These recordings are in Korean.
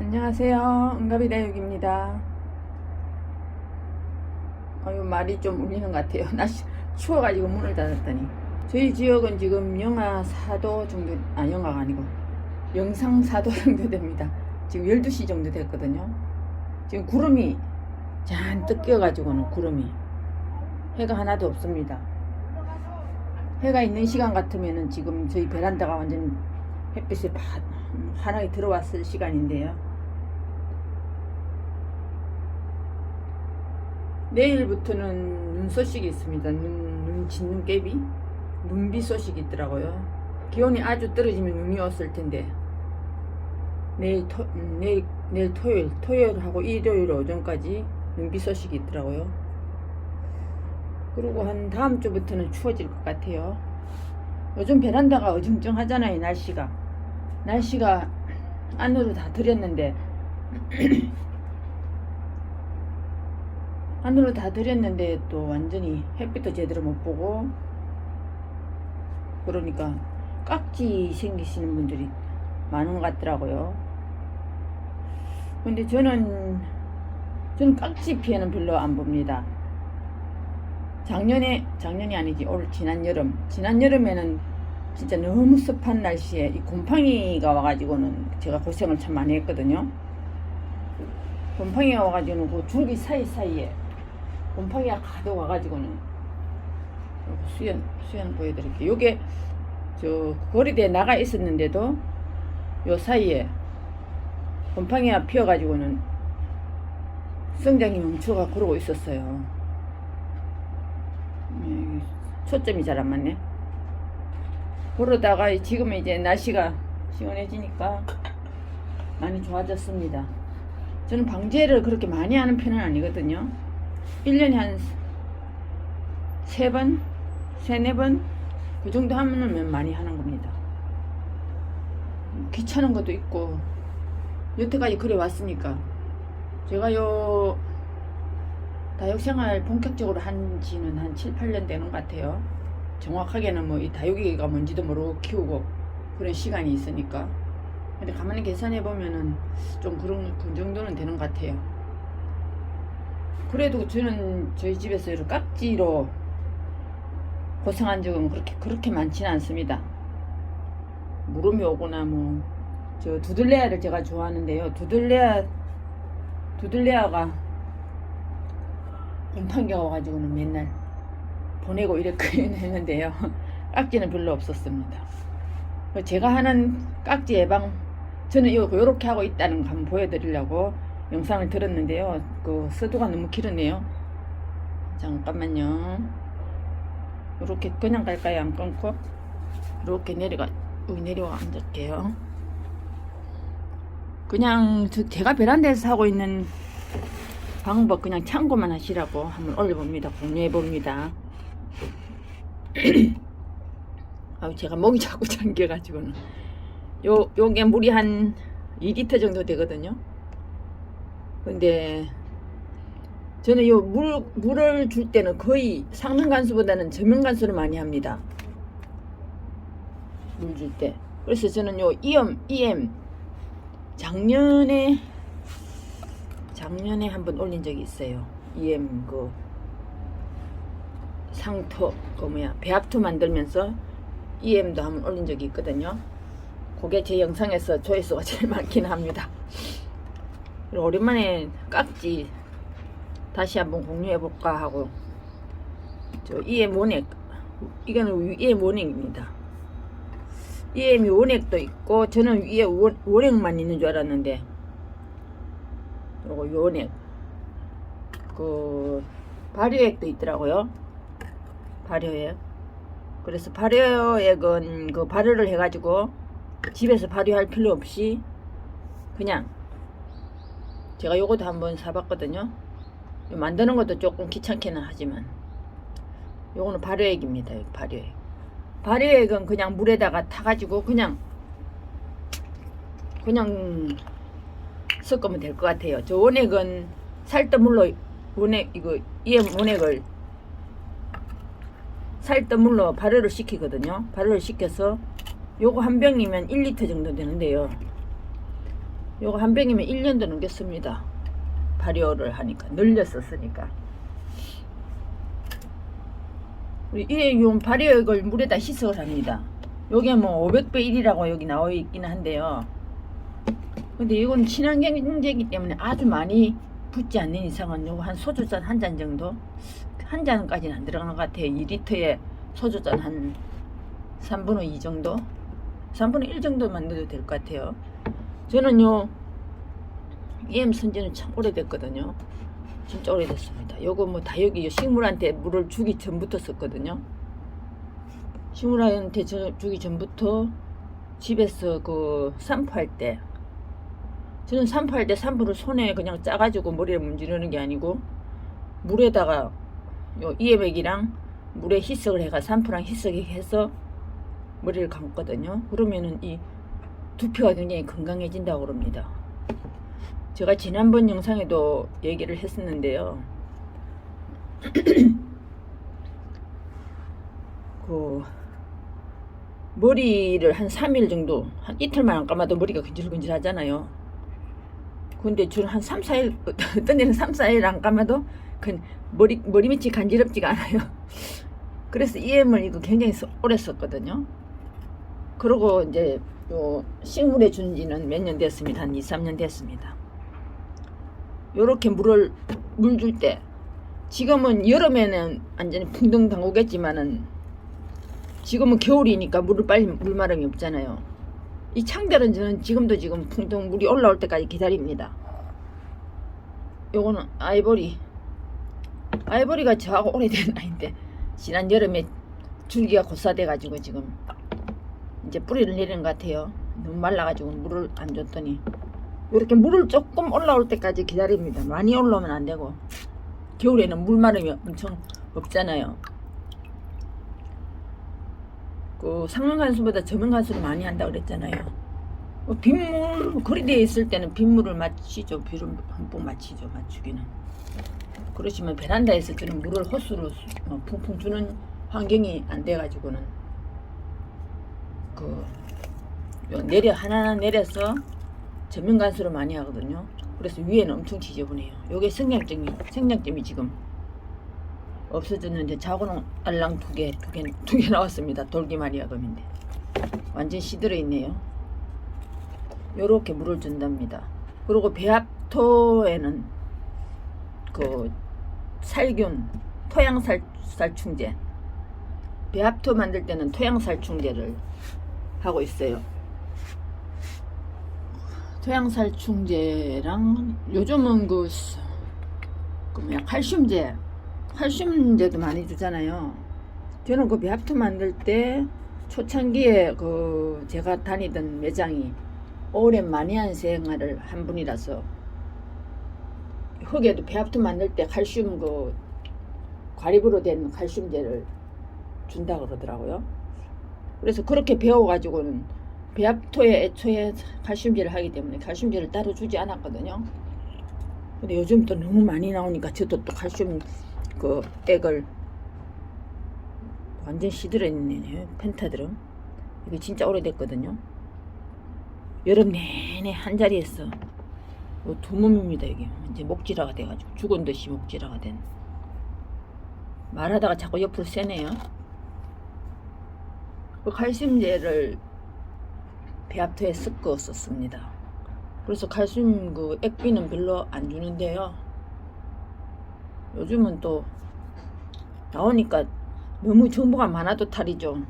안녕하세요. 응가비 다육입니다. 어유 말이 좀 울리는 것 같아요. 날씨 추워가지고 문을 닫았더니. 저희 지역은 지금 영하 4도 정도, 아, 영하가 아니고, 영상 4도 정도 됩니다. 지금 12시 정도 됐거든요. 지금 구름이 잔뜩 끼어가지고는 구름이. 해가 하나도 없습니다. 해가 있는 시간 같으면은 지금 저희 베란다가 완전 햇빛이 파- 환하게 들어왔을 시간인데요. 내일부터는 눈 소식이 있습니다. 눈, 눈 짓는 깨비? 눈비 소식이 있더라고요. 기온이 아주 떨어지면 눈이 왔을 텐데. 내일 토, 음, 내일, 내일 토요일, 토요일하고 일요일 오전까지 눈비 소식이 있더라고요. 그리고 한 다음 주부터는 추워질 것 같아요. 요즘 베란다가 어정쩡하잖아요, 날씨가. 날씨가 안으로 다 들였는데 안으로 다 들였는데 또 완전히 햇빛도 제대로 못 보고 그러니까 깍지 생기시는 분들이 많은 것 같더라고요. 근데 저는 저는 깍지 피해는 별로 안 봅니다. 작년에 작년이 아니지 올 지난 여름 지난 여름에는 진짜 너무 습한 날씨에 이 곰팡이가 와가지고는 제가 고생을 참 많이 했거든요. 곰팡이가 와가지고는 그 줄기 사이 사이에 곰팡이가 가득 와가지고는 수연 수연 보여드릴게요. 요게 저 거리대에 나가 있었는데도 요 사이에 곰팡이가 피어가지고는 성장이 멈춰가 그러고 있었어요. 음, 초점이 잘 안 맞네. 그러다가 지금은 이제 날씨가 시원해지니까 많이 좋아졌습니다. 저는 방제를 그렇게 많이 하는 편은 아니거든요. 1년에 한 세 번, 세네 번, 그 정도 하면 많이 하는 겁니다. 귀찮은 것도 있고, 여태까지 그래 왔으니까. 제가 요, 다육생활 본격적으로 한 지는 한 7, 8년 되는 것 같아요. 정확하게는 뭐 이 다육이가 뭔지도 모르고 키우고 그런 시간이 있으니까. 근데 가만히 계산해 보면은 좀 그런 그 정도는 되는 것 같아요. 그래도 저는 저희 집에서 이렇게 깍지로 고생한 적은 그렇게 그렇게 많지는 않습니다. 무름이 오거나 뭐 저 두들레아를 제가 좋아하는데요. 두들레아 두들레아가 곰팡이가 와가지고는 맨날 보내고 이렇게 했는데요. 깍지는 별로 없었습니다. 제가 하는 깍지 예방, 저는 이렇게 하고 있다는 거 한번 보여드리려고 영상을 들었는데요. 그 서두가 너무 길었네요. 잠깐만요. 이렇게 그냥 갈까요? 안 끊고? 이렇게 내려가, 여기 내려와 앉을게요. 그냥 저- 제가 베란다에서 하고 있는 방법 그냥 참고만 하시라고 한번 올려봅니다. 공유해봅니다. 아우 제가 목이 자꾸 잠겨가지고는 요 요게 물이 한 2리터 정도 되거든요. 근데 저는 요물 물을 줄 때는 거의 상면 간수보다는 저면 간수를 많이 합니다. 물 줄 때. 그래서 저는 요 EM EM 작년에 작년에 한번 올린 적이 있어요. EM 그 상토 그 뭐야 배합토 만들면서 EM도 한번 올린 적이 있거든요. 그게 제 영상에서 조회수가 제일 많긴 합니다. 오랜만에 깍지 다시 한번 공유해 볼까 하고 저 EM 원액 이거는 EM 원액입니다. EM 원액도 있고 저는 위에 원, 원액만 있는 줄 알았는데 요거 원액 그 발효액도 있더라고요. 발효액. 그래서 발효액은 그 발효를 해가지고 집에서 발효할 필요 없이 그냥 제가 요것도 한번 사봤거든요. 요 만드는 것도 조금 귀찮기는 하지만 요거는 발효액입니다. 발효액. 발효액은 그냥 물에다가 타가지고 그냥 그냥 섞으면 될 것 같아요. 저 원액은 살뜨물로 원액 이거 이에 원액을 살뜨물로 발효를 시키거든요. 발효를 시켜서 요거 한 병이면 1리터 정도 되는데요. 요거 한 병이면 1년도 넘겼습니다. 발효를 하니까 늘렸었으니까. 우리 이요 발효액을 물에다 희석을 합니다. 요게 뭐 500배 1이라고 여기 나와 있긴 한데요. 근데 이건 친환경제이기 때문에 아주 많이 붙지 않는 이상은 요거 한 소주잔 한 잔 정도 한 잔까지는 안 들어가는 것 같아요. 2리터에 소주잔 한 3분의 2 정도 3분의 1 정도만 넣어도 될 것 같아요. 저는요 EM 선지는 참 오래됐거든요. 진짜 오래됐습니다. 요거 뭐 다육이 식물한테 물을 주기 전부터 썼거든요. 식물한테 저- 주기 전부터 집에서 그 산포할 때 저는 산포할 때 산포를 손에 그냥 짜가지고 머리에 문지르는 게 아니고 물에다가 요 이에백이랑 물에 희석을 해가 산포랑 희석이 해서 머리를 감거든요. 그러면은 이 두피가 굉장히 건강해진다고 그럽니다. 제가 지난번 영상에도 얘기를 했었는데요. 그 머리를 한 3일 정도, 한 이틀만 안 감아도 머리가 근질근질 하잖아요. 근데 저는 한 3, 4일, 어떤 데는 3, 4일 안 감아도 그 머리, 머리 밑이 간지럽지가 않아요. 그래서 EM을 이거 굉장히 써- 오래 썼거든요. 그러고 이제 요 식물에 준 지는 몇 년 됐습니다. 한 2, 3년 됐습니다. 요렇게 물을 물 줄 때 지금은 여름에는 완전히 풍덩 담그겠지만은 지금은 겨울이니까 물을 빨리 물마름이 없잖아요. 이 창들은 저는 지금도 지금 풍덩 물이 올라올 때까지 기다립니다. 요거는 아이보리 아이보리가 저하고 오래된 아이인데 지난 여름에 줄기가 고사돼 가지고 지금 이제 뿌리를 내리는 것 같아요. 너무 말라가지고 물을 안 줬더니 이렇게 물을 조금 올라올 때까지 기다립니다. 많이 올라오면 안 되고 겨울에는 물 마름이 엄청 없잖아요. 그 상명간수보다 저명간수를 많이 한다 그랬잖아요. 뭐 빗물 거리대에 있을 때는 빗물을 맞히죠. 비를 흠뻑 맞히죠. 맞추기는. 그렇지만 베란다에 있을 때는 물을 뭐 풍풍 주는 환경이 안 돼가지고는 그요 내려 하나하나 내려서 전면 간수를 많이 하거든요. 그래서 위에는 엄청 지저분해요. 요게 생장점이 생장점이 지금 없어졌는데 자고는 알랑 두 개, 두 개, 두 개 나왔습니다. 돌기마리아금인데 완전 시들어 있네요. 요렇게 물을 준답니다. 그리고 배합토에는 그 살균, 토양살 살충제, 배합토 만들 때는 토양살충제를 하고 있어요. 토양살충제랑 요즘은 그, 스- 그 뭐야 칼슘제, 칼슘제도 많이 주잖아요. 저는 그 배합토 만들 때 초창기에 그 제가 다니던 매장이 오랜 많이 한 생활을 한 분이라서 흙에도 배합토 만들 때 칼슘 그 과립으로 된 칼슘제를 준다 그러더라고요. 그래서 그렇게 배워가지고는 배합토에 애초에 칼슘제를 하기 때문에 칼슘제를 따로 주지 않았거든요. 근데 요즘 또 너무 많이 나오니까 저도 또 칼슘 그 액을 완전 시들어 있네 펜타드럼 이거 진짜 오래됐거든요. 여름 내내 한 자리에서 뭐두 몸입니다 이게 이제 목질화가 돼가지고 죽은 듯이 목질화가 된 말하다가 자꾸 옆으로 새네요. 그 칼슘제를 배합토에 섞었었습니다. 그래서 칼슘 그 액비는 별로 안 주는데요. 요즘은 또 나오니까 너무 정보가 많아도 탈이죠.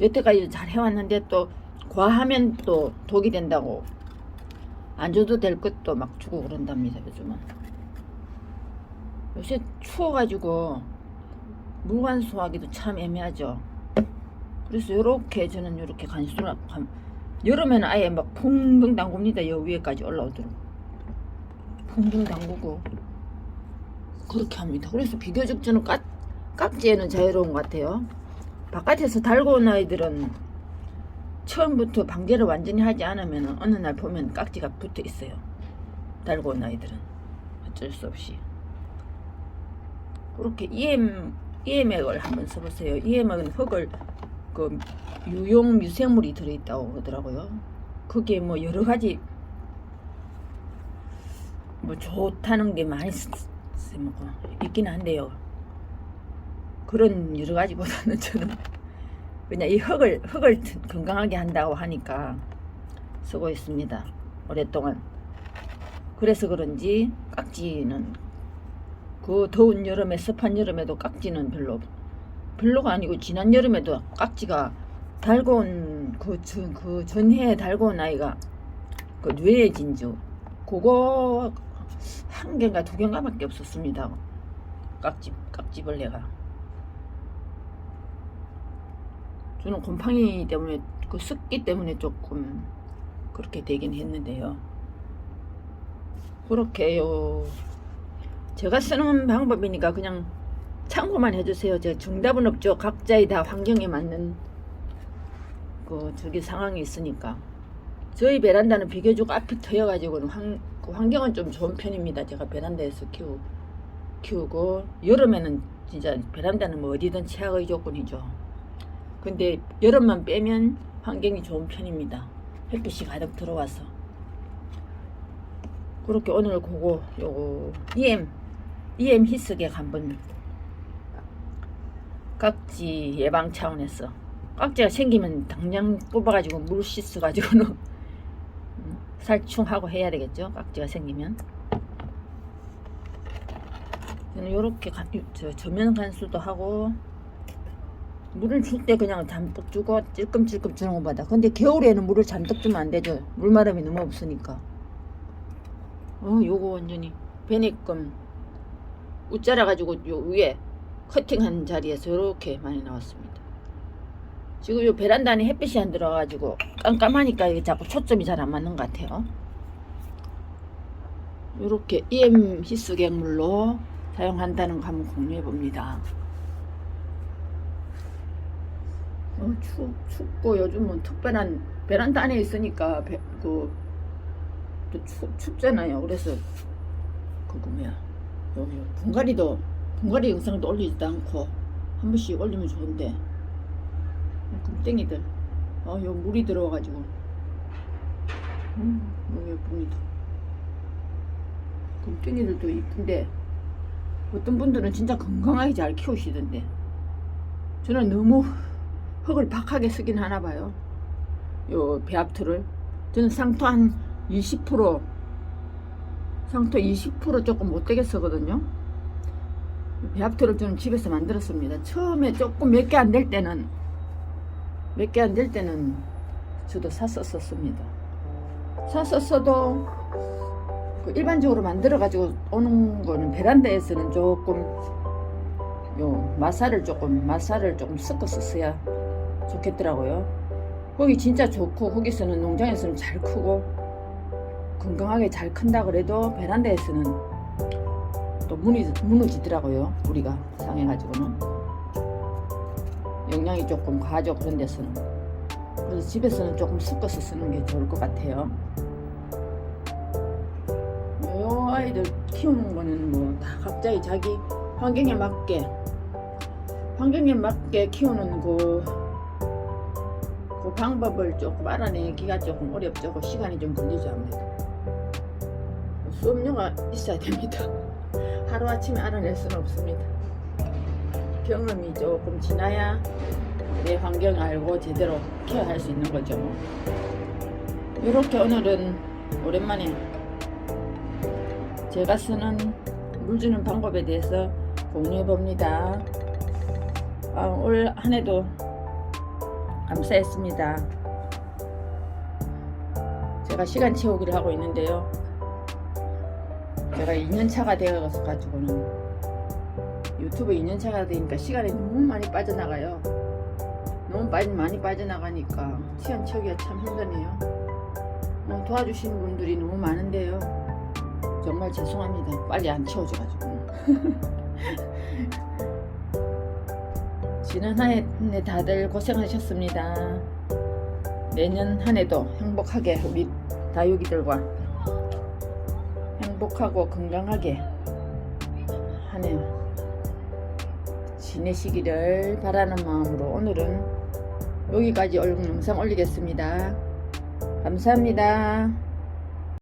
여태까지 잘 해왔는데 또 과하면 또 독이 된다고 안 줘도 될 것도 막 주고 그런답니다. 요즘은 요새 추워가지고 물관수하기도 참 애매하죠. 그래서 요렇게 저는 요렇게 간수를 감, 여름에는 아예 막 풍덩 담굽니다. 여 위에까지 올라오도록 풍덩 담그고 그렇게 합니다. 그래서 비교적 저는 깍, 깍지에는 자유로운 것 같아요. 바깥에서 달고 온 아이들은 처음부터 방제를 완전히 하지 않으면 어느 날 보면 깍지가 붙어 있어요. 달고 온 아이들은 어쩔 수 없이 그렇게 EM EM액을 한번 써보세요. EM액은 흙을 그 유용 미생물이 들어있다고 그러더라고요. 그게 뭐 여러 가지 뭐 좋다는 게 많이 쓰, 쓰- 뭐 있긴 한데요. 그런 여러 가지보다는 저는 그냥 이 흙을 흙을 건강하게 한다고 하니까 쓰고 있습니다. 오랫동안. 그래서 그런지 깍지는 그 더운 여름에 습한 여름에도 깍지는 별로 별로가 아니고 지난 여름에도 깍지가 달고 온그 전, 그 전해에 달고 온 아이가 그 뇌의 진주 그거 한 개인가 두 개인가밖에 없었습니다. 깍지 깍지벌레가 저는 곰팡이 때문에 그 습기 때문에 조금 그렇게 되긴 했는데요. 그렇게요. 제가 쓰는 방법이니까 그냥 참고만 해주세요. 제 정답은 없죠. 각자의 다 환경에 맞는 그 저기 상황이 있으니까. 저희 베란다는 비교적 앞이 트여가지고는 환, 그 환경은 좀 좋은 편입니다. 제가 베란다에서 키우, 키우고 여름에는 진짜 베란다는 뭐 어디든 최악의 조건이죠. 근데 여름만 빼면 환경이 좋은 편입니다. 햇빛이 가득 들어와서. 그렇게 오늘 그거 요거 EM EM 히스객 한번 깍지 예방 차원에서 깍지가 생기면 당장 뽑아가지고 물 씻어가지고는 음, 살충하고 해야 되겠죠? 깍지가 생기면. 저는 요렇게 저면 간수도 하고 물을 줄 때 그냥 잔뜩 주고 찔끔찔끔 주는 것보다. 근데 겨울에는 물을 잔뜩 주면 안 되죠. 물마름이 너무 없으니까. 어 요거 완전히 베네금 웃자라 가지고 요 위에 커팅한 자리에서 이렇게 많이 나왔습니다. 지금 요 베란다 안에 햇빛이 안 들어가지고 깜깜하니까 이게 자꾸 초점이 잘 안 맞는 것 같아요. 이렇게 EM 희수객물로 사용한다는 거 한번 공유해 봅니다. 어, 추, 춥고 요즘은 특별한 베란다 안에 있으니까 베, 그, 또 추, 춥잖아요. 그래서 그거 뭐야 여기 분갈이도 분갈이 영상도 올리지도 않고 한 번씩 올리면 좋은데. 금땡이들. 아요 물이 들어와가지고. 음 봅니다 금땡이들도 이쁜데 어떤 분들은 진짜 건강하게 잘 키우시던데. 저는 너무 흙을 박하게 쓰긴 하나 봐요. 요 배합틀을. 저는 상토 한 20% 상토 20% 조금 못되게 쓰거든요. 배합토를 저는 집에서 만들었습니다. 처음에 조금 몇 개 안 될 때는 몇 개 안 될 때는 저도 샀었었습니다. 샀었어도 그 일반적으로 만들어 가지고 오는 거는 베란다에서는 조금 요 마사를 조금 마사를 조금 섞어서 써야 좋겠더라고요. 거기 진짜 좋고 거기서는 농장에서는 잘 크고 건강하게 잘 큰다 그래도 베란다에서는 또 무너, 무너지더라고요. 우리가 상해가지고는 영양이 조금 과하죠 그런 데서는 그래서 집에서는 조금 섞어서 쓰는 게 좋을 것 같아요. 요 아이들 키우는 거는 뭐다 각자의 자기 환경에 맞게 환경에 맞게 키우는 그, 그 방법을 조금 알아내기가 조금 어렵죠. 그 시간이 좀 걸리죠 아무래도. 수업료가 있어야 됩니다. 하루아침에 알아낼 수는 없습니다. 경험이 조금 지나야 내 환경 알고 제대로 케어할 수 있는 거죠. 이렇게 오늘은 오랜만에 제가 쓰는 물 주는 방법에 대해서 공유해 봅니다. 아, 올 한 해도 감사했습니다. 제가 시간 채우기를 하고 있는데요. 제가 2년 차가 되어서 가지고는 유튜브 2년 차가 되니까 시간이 너무 많이 빠져나가요. 너무 빠지, 많이 빠져나가니까 채우기가 참 힘드네요. 어, 도와주시는 분들이 너무 많은데요. 정말 죄송합니다. 빨리 안 채워져가지고. 지난 한 해 다들 고생하셨습니다. 내년 한 해도 행복하게 우리 다육이들과 행복하고 건강하게 한 해 지내시기를 바라는 마음으로 오늘은 여기까지 영상 올리겠습니다. 감사합니다.